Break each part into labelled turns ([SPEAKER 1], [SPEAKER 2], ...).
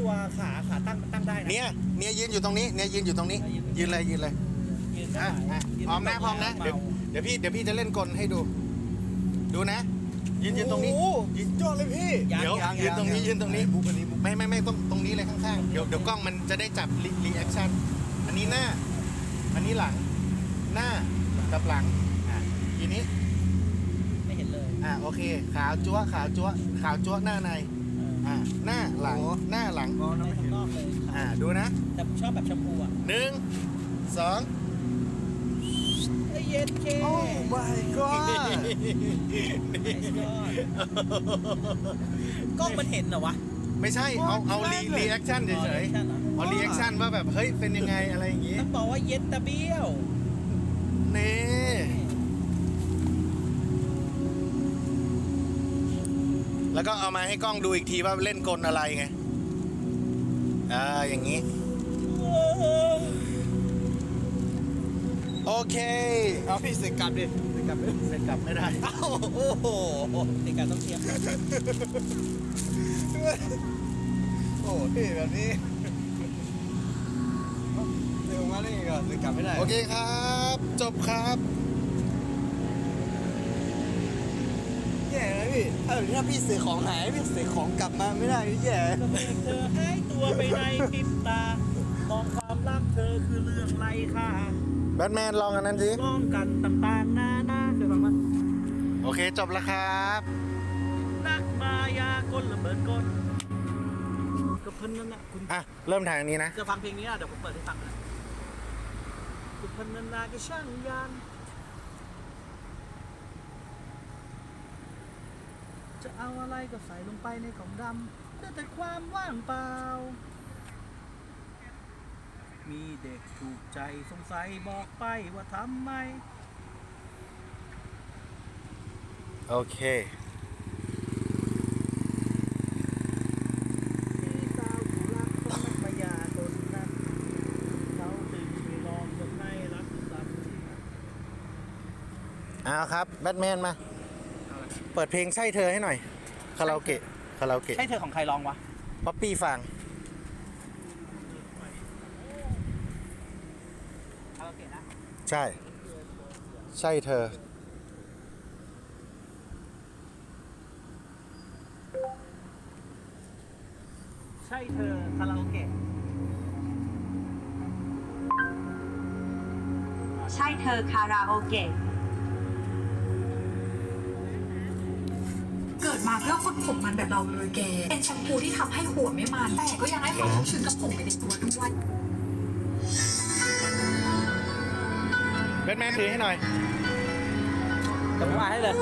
[SPEAKER 1] ตัวขาขาตั้งมันตั้งได้นะ
[SPEAKER 2] เนี่ยเนี่ยยืนอยู่ตรงนี้เนี่ยยืนอยู่ตรงนี้ ยืนเลยยืนเลย
[SPEAKER 1] ยืนได้
[SPEAKER 2] อะอะ
[SPEAKER 1] ยื
[SPEAKER 2] พร้อมนะพร้อมนะ
[SPEAKER 1] เบา
[SPEAKER 2] เดี๋ยวเดี๋ยวพี่เดี๋ยวพี่จะเล่นกลให้ดู ดูนะ ยืนยืนตรงนี้
[SPEAKER 3] โอ้โห
[SPEAKER 2] ยืน
[SPEAKER 3] ยอดเลยพี่
[SPEAKER 1] ยัง
[SPEAKER 2] เดี๋ยว
[SPEAKER 1] ยัง
[SPEAKER 2] ยืนตรงนี้ยืนตรงนี้
[SPEAKER 3] บุกอันนี้บุก
[SPEAKER 2] ไม่ไม่ไม่ต้องตรงนี้เลยข้างๆเดี๋ยวเดี๋ยวกล้องมันจะได้จับรีแอคชั่นอันนี้หน้า อันนี้หลัง หน้ากับหลังอะทีนี้
[SPEAKER 1] ไม่เห็นเลย
[SPEAKER 2] อะโอเค ขาวจั๊วะขาวจั๊วะขาวจั๊วะหน้าในอะหน้าหลัง หน้าหลัง
[SPEAKER 3] มอง
[SPEAKER 1] ใน
[SPEAKER 3] น้ำไม่
[SPEAKER 1] ข้า
[SPEAKER 3] เห็
[SPEAKER 1] ง
[SPEAKER 3] น
[SPEAKER 1] นอกเลย
[SPEAKER 2] อะดูนะ
[SPEAKER 1] แต่ผมชอบแบบชมพูอะ
[SPEAKER 2] หนึ่งสอง
[SPEAKER 1] เอ้ยเย็นเค
[SPEAKER 3] โอ้ my god
[SPEAKER 1] กล้องมันเห็นเหรอวะ
[SPEAKER 2] ไม่ใช่ เอาเอารี
[SPEAKER 3] แม่งเลย
[SPEAKER 2] รีแอคชั่นเฉย
[SPEAKER 1] อ๋อ reaction เหรอ
[SPEAKER 2] ๆเอารีแอคชั่นว่าแบบ เฮ้ย เป็นยังไงอะไรอย่างงี้
[SPEAKER 1] ต้องบอกว่าเย็นตะเบี้ยว
[SPEAKER 2] นี่แล้วก็เอามาให้กล้องดูอีกทีว่าเล่นกลอะไรไง อ่าอย่างนี้ โอเค
[SPEAKER 3] เอาพี่เสกกลับดิเสกกลับดิ
[SPEAKER 2] เสร็จกลับไม่ได้
[SPEAKER 1] เอ้าโอ้โหในการต้องเทียบกัน
[SPEAKER 3] โอ้พี่แบบนี้เร็วมากเลยก็เสกกลับไม่ได้
[SPEAKER 2] โอเคครับ จบครับ
[SPEAKER 3] พี่ถ้าแบบนี้ถ้าพี่เสกของหายพี่เสกของกลับมาไม่ได้พี่แย่
[SPEAKER 1] ก็เมื่อเธอหายตัวไปในพริบตามองความรักเธอคือเรื่องไรค่า
[SPEAKER 2] แบทแมนลองอันนั้นสิ
[SPEAKER 1] ร้องกันต่างๆนานาเคยฟังมั้ย
[SPEAKER 2] โอเคจบแล้วครับ
[SPEAKER 1] นักมายากลระเบิดกลก็เพิ่นนั่นแหละคุณ
[SPEAKER 2] อะเริ่มทางนี้นะ
[SPEAKER 1] จะฟังเพลงนี้อะเดี๋ยวผมเปิดให้ฟังนะคุณเพิ่นนานาก็ช่างยาน จะเอาอะไรก็ใส่ลงไปในกล่องดำได้แต่ความว่างเปล่า มีเด็กถูกใจสงสัยบอกไปว่าทำไม
[SPEAKER 2] โอเค
[SPEAKER 1] ที่สาวผู้รักของนักมายากลนั้นเขาตึงไปลองจนไม่รักสักที
[SPEAKER 2] เอาครับ แบทแมนมา เปิดเพลงใช่เธอให้หน่อยคาราโอเกะคาราโอเกะ
[SPEAKER 1] ใช่เธอของใครร้องวะ
[SPEAKER 2] ป๊อปปี้ฟัง
[SPEAKER 1] เอาโอเคนะ
[SPEAKER 2] ใช่ ใช่เธอ
[SPEAKER 1] ใช่เธอคาราโอเกะ
[SPEAKER 4] ใช่เธอคาราโอเกะ
[SPEAKER 5] มาเพื่อคนผมมันแบบเราเลยแก เป็นแชมพูที่ทำให้หัวไม่มัน แต่ก็ยังให้ความชุ่มชื้นกับผมไปในตัวด้วย
[SPEAKER 2] แบทแมนถือให้หน่อย
[SPEAKER 1] แต่ผมอ่านให้เลย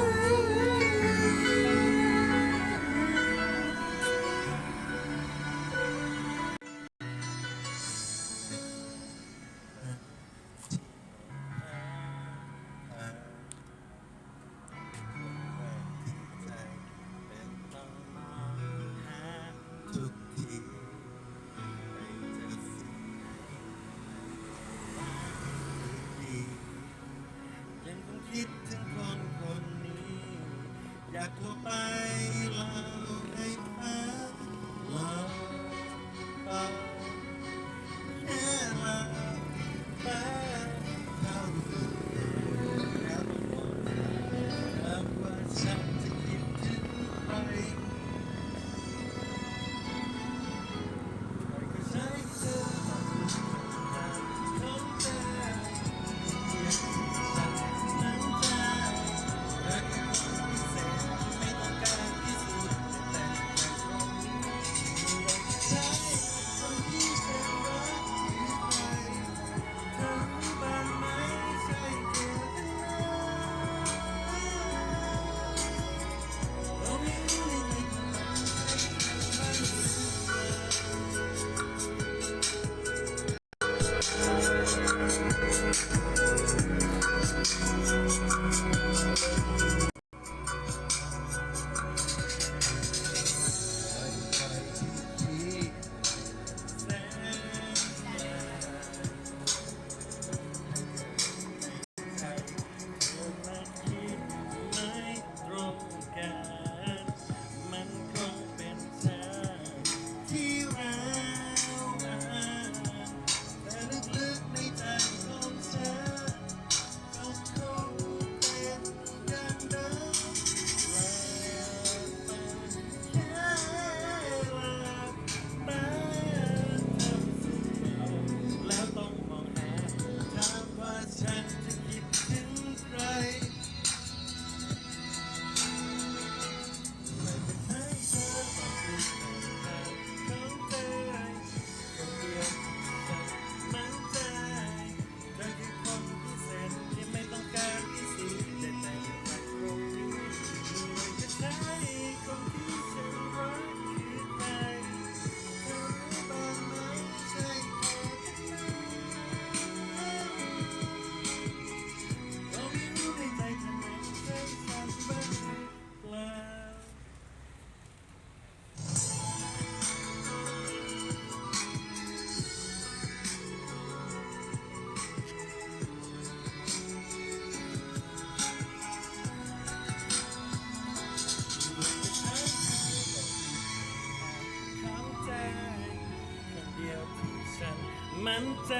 [SPEAKER 6] มั่นใจ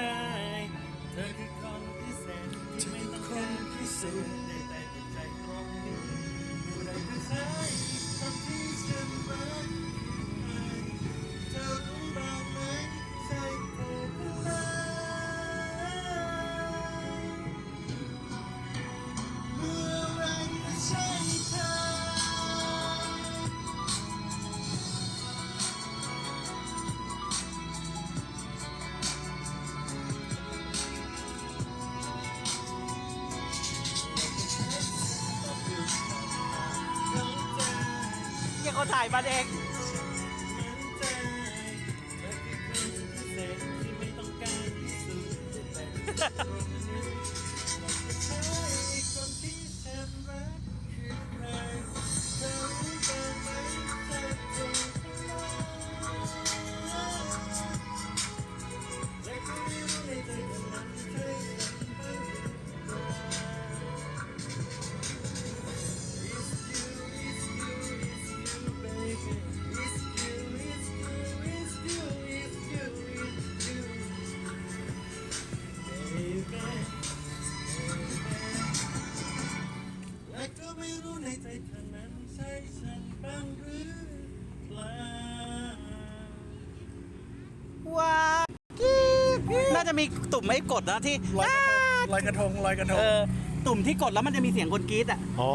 [SPEAKER 6] เธอคือคนพิเศษที่ไม่ต้องการพิสูจน์ได้แต่ในใจตรงนี้ผู้ใดก็ใช่คนังเขา
[SPEAKER 1] ถ่ายมาเอง
[SPEAKER 6] และ
[SPEAKER 1] จะมีตุ่มไอ้กดนะที่
[SPEAKER 3] ลอยกระทงลอยกระทง
[SPEAKER 1] เออตุ่มที่กดแล้วมันจะมีเสียงคนกรี๊ดอะ
[SPEAKER 3] อ๋อ